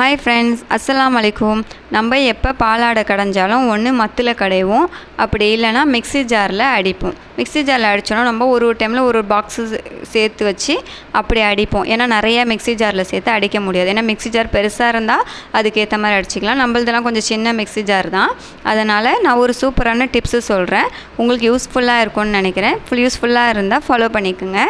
Hi friends அஸ்லாம் வலைக்கும் நம்ம எப்போ பாலாடை கடைஞ்சாலும் ஒன்று மத்தில் கடைவோம். அப்படி இல்லைன்னா மிக்ஸி ஜாரில் அடிப்போம். மிக்ஸி ஜாரில் அடித்தோன்னா நம்ம ஒரு ஒரு டைமில் ஒரு ஒரு பாக்ஸு சேர்த்து வச்சு அப்படி அடிப்போம். ஏன்னா நிறையா மிக்ஸி ஜாரில் சேர்த்து அடிக்க முடியாது. ஏன்னா மிக்ஸி ஜார் பெருசாக இருந்தால் அதுக்கேற்ற மாதிரி அடிச்சிக்கலாம். நம்மளதெல்லாம் கொஞ்சம் சின்ன மிக்ஸி ஜார் தான். அதனால் நான் ஒரு சூப்பரான டிப்ஸு சொல்கிறேன் உங்களுக்கு யூஸ்ஃபுல்லாக இருக்கும்னு நினைக்கிறேன். ஃபுல் யூஸ்ஃபுல்லாக இருந்தால் ஃபாலோ பண்ணிக்கோங்க.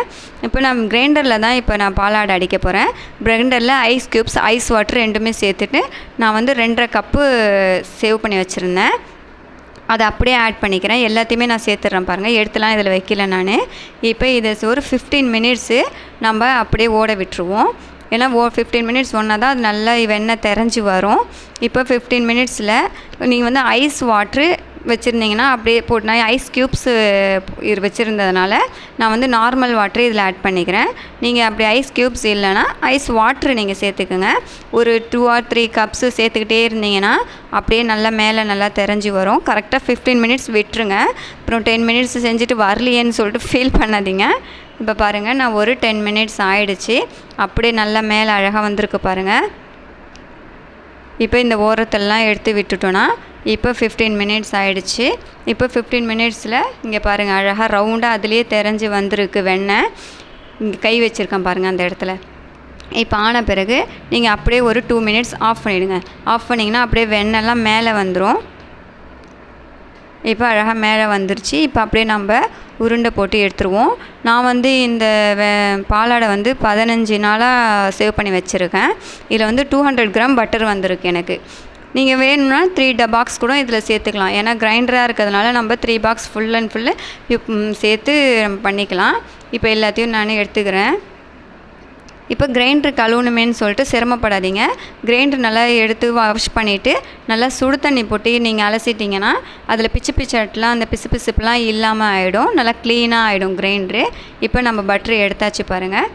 இப்போ நான் கிரைண்டரில் தான் இப்போ நான் பாலாடை அடிக்க போகிறேன் கிரைண்டரில் ஐஸ் க்யூப்ஸ் ஐஸ் வாட்டர் ரெண்டு ரெண்டுமே சேர்த்துட்டு நான் வந்து ரெண்டரை கப்பு சேவ் பண்ணி வச்சுருந்தேன். அதை அப்படியே ஆட் பண்ணிக்கிறேன். எல்லாத்தையுமே நான் சேர்த்துட்றேன் பாருங்கள் எடுத்துலாம் இதில் வைக்கல நான். இப்போ இதை ஒரு ஃபிஃப்டீன் மினிட்ஸு நம்ம அப்படியே ஓட விட்டுருவோம். ஏன்னா ஓ ஃபிஃப்டீன் மினிட்ஸ் ஒன்றா தான் அது நல்லா வெண்ணெய் தெரிஞ்சு வரும். இப்போ ஃபிஃப்டீன் மினிட்ஸில் நீங்கள் வந்து ஐஸ் வாட்ரு வச்சுருந்தீங்கன்னா அப்படியே போட்டு நான் ஐஸ் க்யூப்ஸு இது வச்சுருந்ததுனால நான் வந்து நார்மல் வாட்ரு இதில் ஆட் பண்ணிக்கிறேன். நீங்கள் அப்படி ஐஸ் க்யூப்ஸ் இல்லைன்னா ஐஸ் வாட்ரு நீங்கள் சேர்த்துக்குங்க. ஒரு டூ ஆர் த்ரீ கப்ஸு சேர்த்துக்கிட்டே இருந்தீங்கன்னா அப்படியே நல்லா மேலே நல்லா தெரிஞ்சு வரும். கரெக்டாக ஃபிஃப்டீன் மினிட்ஸ் விட்டுருங்க. அப்புறம் டென் மினிட்ஸ் செஞ்சுட்டு வரலையேன்னு சொல்லிட்டு ஃபீல் பண்ணாதீங்க. இப்போ பாருங்கள் நான் ஒரு டென் மினிட்ஸ் ஆயிடுச்சு. அப்படியே நல்லா மேலே அழகாக வந்திருக்கு பாருங்கள் இப்போ இந்த ஓரத்தெல்லாம் எடுத்து விட்டுட்டோன்னா இப்போ ஃபிஃப்டீன் மினிட்ஸ் ஆகிடுச்சு இப்போ ஃபிஃப்டீன் மினிட்ஸில் இங்கே பாருங்கள் அழகாக ரவுண்டாக அதுலேயே தெரிஞ்சு வந்திருக்கு வெண்ணெய் இங்கே கை வச்சுருக்கேன் பாருங்கள் அந்த இடத்துல. இப்போ ஆன பிறகு நீங்கள் அப்படியே ஒரு டூ மினிட்ஸ் ஆஃப் பண்ணிவிடுங்க ஆஃப் பண்ணிங்கன்னா அப்படியே வெண்ணெய்லாம் மேலே வந்துடும் இப்போ அழகாக மேலே வந்துருச்சு. இப்போ அப்படியே நம்ம உருண்டை போட்டு எடுத்துருவோம். நான் வந்து இந்த வே பாலாடை வந்து பதினஞ்சு நாளாக சேவ் பண்ணி வச்சுருக்கேன். இதில் வந்து டூ ஹண்ட்ரட் கிராம் பட்டர் வந்திருக்கு எனக்கு. நீங்கள் வேணும்னா த்ரீ ட பாக்ஸ் கூட இதில் சேர்த்துக்கலாம். ஏன்னா கிரைண்டராக இருக்கிறதுனால நம்ம three box full and full சேர்த்து பண்ணிக்கலாம். இப்போ எல்லாத்தையும் நான் எடுத்துக்கிறேன். இப்போ கிரைண்டர் கழுவணுமேன்னு சொல்லிட்டு சிரமப்படாதீங்க. கிரைண்டர் நல்லா எடுத்து வாஷ் பண்ணிவிட்டு நல்லா சுடு தண்ணி போட்டு நீங்கள் அலசிட்டிங்கன்னா அதில் பிச்சு பிச்சட்டெலாம் அந்த பிசு பிசுப்புலாம் இல்லாமல் ஆகிடும் நல்லா க்ளீனாக ஆகிடும் கிரைண்டரு இப்போ நம்ம பட்ரு எடுத்தாச்சு பாருங்கள்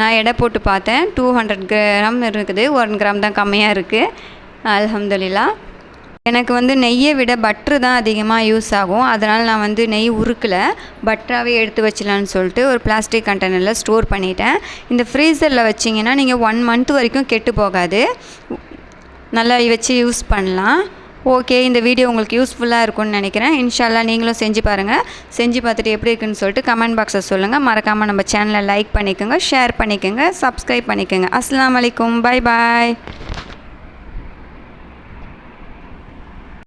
நான் எடை போட்டு பார்த்தேன். டூ ஹண்ட்ரட் கிராம் இருக்குது. ஒன் கிராம் தான் கம்மியாக இருக்குது அலமதுல்லா எனக்கு வந்து நெய்யை விட பட்ரு தான் அதிகமாக யூஸ் ஆகும். அதனால் நான் வந்து நெய் உருக்கலை. பட்டராகவே எடுத்து வச்சிடலான்னு சொல்லிட்டு ஒரு பிளாஸ்டிக் கண்டெய்னரில் ஸ்டோர் பண்ணிட்டேன். இந்த ஃப்ரீசரில் வச்சிங்கன்னா நீங்கள் ஒன் மந்த் வரைக்கும் கெட்டு போகாது. நல்லா வச்சு யூஸ் பண்ணலாம். ஓகே இந்த வீடியோ உங்களுக்கு யூஸ்ஃபுல்லாக இருக்கும்னு நினைக்கிறேன். இன்ஷால்லா நீங்களும் செஞ்சு பாருங்கள் செஞ்சு பார்த்துட்டு எப்படி இருக்குன்னு சொல்லிட்டு கமெண்ட் பாக்ஸில் சொல்லுங்கள் மறக்காமல் நம்ம சேனலை லைக் பண்ணிக்கோங்க ஷேர் பண்ணிக்கோங்க சப்ஸ்கிரைப் பண்ணிக்கோங்க. அஸ்லாம் வலைக்கம் பாய் பாய்